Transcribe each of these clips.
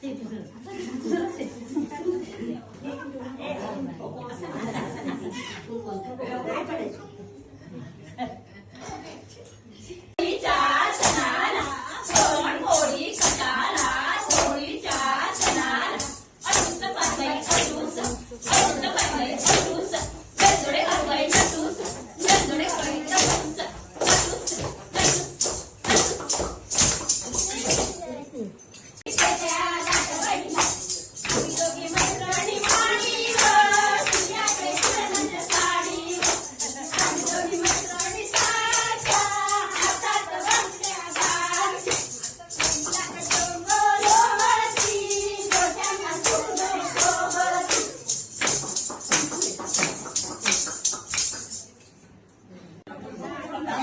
Thank you.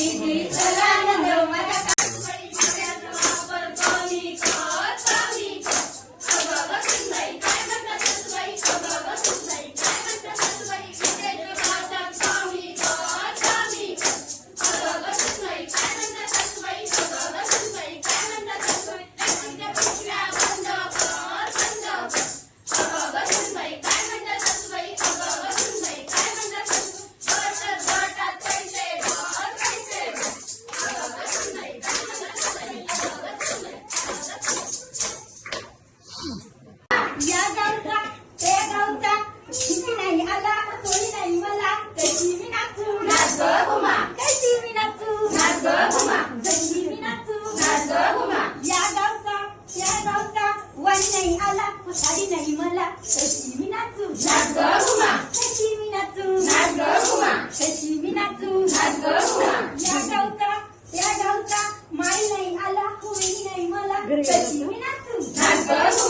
You. या गावचा त्या गावचा किती नाही आला कोणी नाही मला कशी मी नाचू कशी मी नाचू नाच मी नाचू या गावचा त्या गावचा वाणी नाही आला साडी नाही मला कशी मी नाचू नाच ग घुमा कशी मी नाचू कशी मी नाचू या गावचा त्या गावचा माई नाही आला कोणी नाही मला कशी मी नाचू